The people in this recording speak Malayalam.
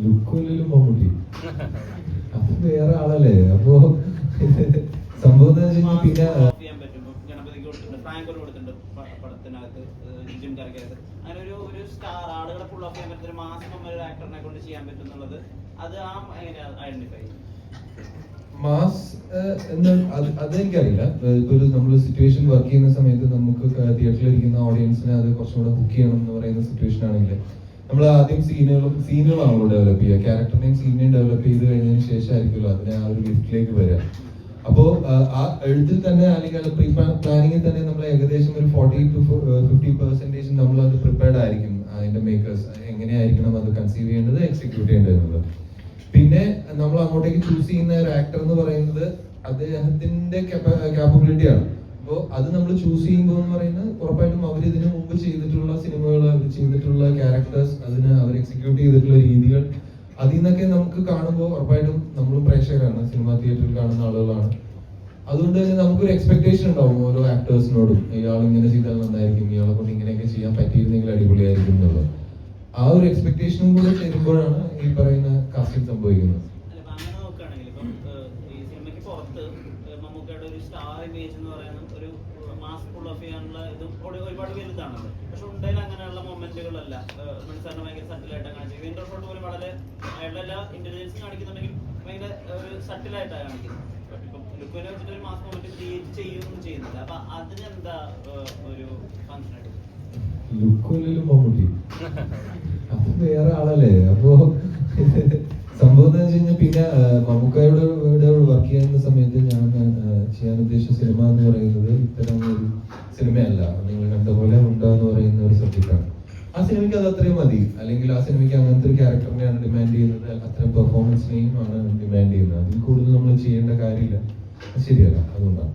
ലുക്കൊല്ലിലും മമ്മൂട്ടി. അപ്പൊ വേറെ ആളല്ലേ? അപ്പൊ സംഭവം എന്താ പിന്നെ കൊടുത്തിട്ടുണ്ട് പടത്തിനകത്ത് ജിം കറിക്കകത്ത് അങ്ങനെ ഒരു ഒരു സ്റ്റാർ ആളുകളെ ഫുൾ ഓഫ് ചെയ്യാൻ പറ്റുന്ന ഒരു മാസം ഒരു ആക്ടറിനെ കൊണ്ട് ചെയ്യാൻ അത് ആ എങ്ങനെ ഐഡന്റിഫൈ മാസ് ഏഹ്, എന്ന് അത് അതെനിക്കറിയില്ല ഏഹ്, ഇപ്പൊ ഒരു നമ്മൾ സിറ്റുവേഷൻ വർക്ക് ചെയ്യുന്ന സമയത്ത് നമുക്ക് തിയേറ്ററിൽ ഇരിക്കുന്ന ഓഡിയൻസിനെ അത് കുറച്ചും കൂടെ ഹുക്ക് ചെയ്യണം എന്ന് പറയുന്ന സിറ്റുവേഷൻ ആണെങ്കിൽ നമ്മൾ ആദ്യം സീനുകളും സീനുകളാണല്ലോ ഡെവലപ്പ് ചെയ്യുക. ക്യാരക്ടറിനെയും സീനെയും ഡെവലപ്പ് ചെയ്ത് കഴിഞ്ഞതിന് ശേഷമായിരിക്കുമല്ലോ അതിനെ ആ ഒരു ഗിഫ്റ്റിലേക്ക് വരിക. അപ്പോൾ ആ, എഴുത്തിൽ തന്നെ അല്ലെങ്കിൽ പ്രീ പ്ലാനിങ്ങിൽ തന്നെ നമ്മൾ ഏകദേശം ഒരു ഫോർട്ടി ടു ഫിഫ്റ്റി പെർസെന്റേജ് നമ്മൾ അത് പ്രിപ്പയർഡ് ആയിരിക്കും അതിന്റെ മേക്കേഴ്സ് എങ്ങനെയായിരിക്കണം അത് കൺസീവ് ചെയ്യേണ്ടത് എക്സിക്യൂട്ട് ചെയ്യേണ്ടത്. പിന്നെ നമ്മൾ അങ്ങോട്ടേക്ക് ചൂസ് ചെയ്യുന്ന ഒരു ആക്ടർ എന്ന് പറയുന്നത് അദ്ദേഹത്തിന്റെ കാപ്പബിലിറ്റിയാണ് അപ്പോൾ അത് നമ്മൾ ചൂസ് ചെയ്യുമ്പോൾ എന്ന് പറയുന്നത് ഉറപ്പായിട്ടും അവർ ഇതിനു ചെയ്തിട്ടുള്ള രീതികൾ അതിൽ നിന്നൊക്കെ നമുക്ക് കാണുമ്പോൾ ഉറപ്പായിട്ടും നമ്മളും പ്രേക്ഷകരാണ്. സിനിമ തിയേറ്ററിൽ കാണുന്ന ആളുകളാണ്. അതുകൊണ്ട് തന്നെ നമുക്കൊരു എക്സ്പെക്ടേഷൻ ഉണ്ടാവും ഓരോ ആക്ടേഴ്സിനോടും ഇയാൾ ഇങ്ങനെ ചെയ്താൽ നന്നായിരിക്കും ഇയാളെ കൊണ്ട് ഇങ്ങനെയൊക്കെ ചെയ്യാൻ പറ്റിയിരുന്നെങ്കിൽ അടിപൊളിയായിരിക്കും എന്നുള്ളത്. ആ ഒരു എക്സ്പെക്ടേഷനും കൂടെ തരുമ്പോഴാണ് ഈ പറയുന്ന കാസ്റ്റിംഗ് സംഭവിക്കുന്നത്. മമ്മൂക്കയുടെ ഒരു സ്റ്റാർ ഇമേജ് എന്ന് പറയുന്നത് ഒരു മാസ് ഫുൾ ഓഫ് ചെയ്യാനുള്ള ഇതും ഒരു- ഒരുപാട് വലുതാണത് പക്ഷെ ഉണ്ടയിൽ അങ്ങനെയുള്ള മൊമെന്റുകളല്ല. മനസ്സിലാക്കാൻ ഭയങ്കര സട്ടിലായിട്ടാണ് കാണിച്ചത്. വീണ്ടും ഷോട്ട് പോലും വളരെ അയാളുടെ എല്ലാ ഇന്റലിജൻസും കാണിക്കുന്നുണ്ടെങ്കിൽ ഭയങ്കര ഒരു സട്ടിലായിട്ടാണ് കാണിക്കുന്നത്. ഇപ്പം ലുക്കിനെ വെച്ചിട്ട് ഒരു മാസ് മൊമെന്റ് ക്രിയേറ്റ് ചെയ്യുകയൊന്നും ചെയ്യുന്നില്ല അപ്പൊ അതിനെന്താ ഒരു ഫങ്ഷൻ ആയിട്ട്? ലുക്കൊല്ലിലും മമ്മൂട്ടി അപ്പൊ വേറെ ആളല്ലേ? അപ്പോ സംഭവം എന്താ വെച്ച് കഴിഞ്ഞാൽ പിന്നെ മമ്മൂക്കായോട് ഇവിടെ വർക്ക് ചെയ്യുന്ന സമയത്ത് ഞാൻ ആ, ചെയ്യാൻ ഉദ്ദേശിച്ച സിനിമ എന്ന് പറയുന്നത് ഇത്തരം ഒരു സിനിമയല്ല. നിങ്ങൾ കണ്ട പോലെ ഉണ്ട എന്ന് പറയുന്ന ഒരു സബ്ജക്റ്റാണ്. ആ സിനിമയ്ക്ക് അത് അത്രയും മതി. അല്ലെങ്കിൽ ആ സിനിമയ്ക്ക് അങ്ങനത്തെ ഒരു ക്യാരക്ടറിനെയാണ് ഡിമാൻഡ് ചെയ്യുന്നത്. അത്തരം പെർഫോമൻസിനെയും ആണ് ഡിമാൻഡ് ചെയ്യുന്നത്. അതിൽ കൂടുതൽ നമ്മൾ ചെയ്യേണ്ട കാര്യമില്ല. ശരിയല്ല. അതുകൊണ്ടാണ്.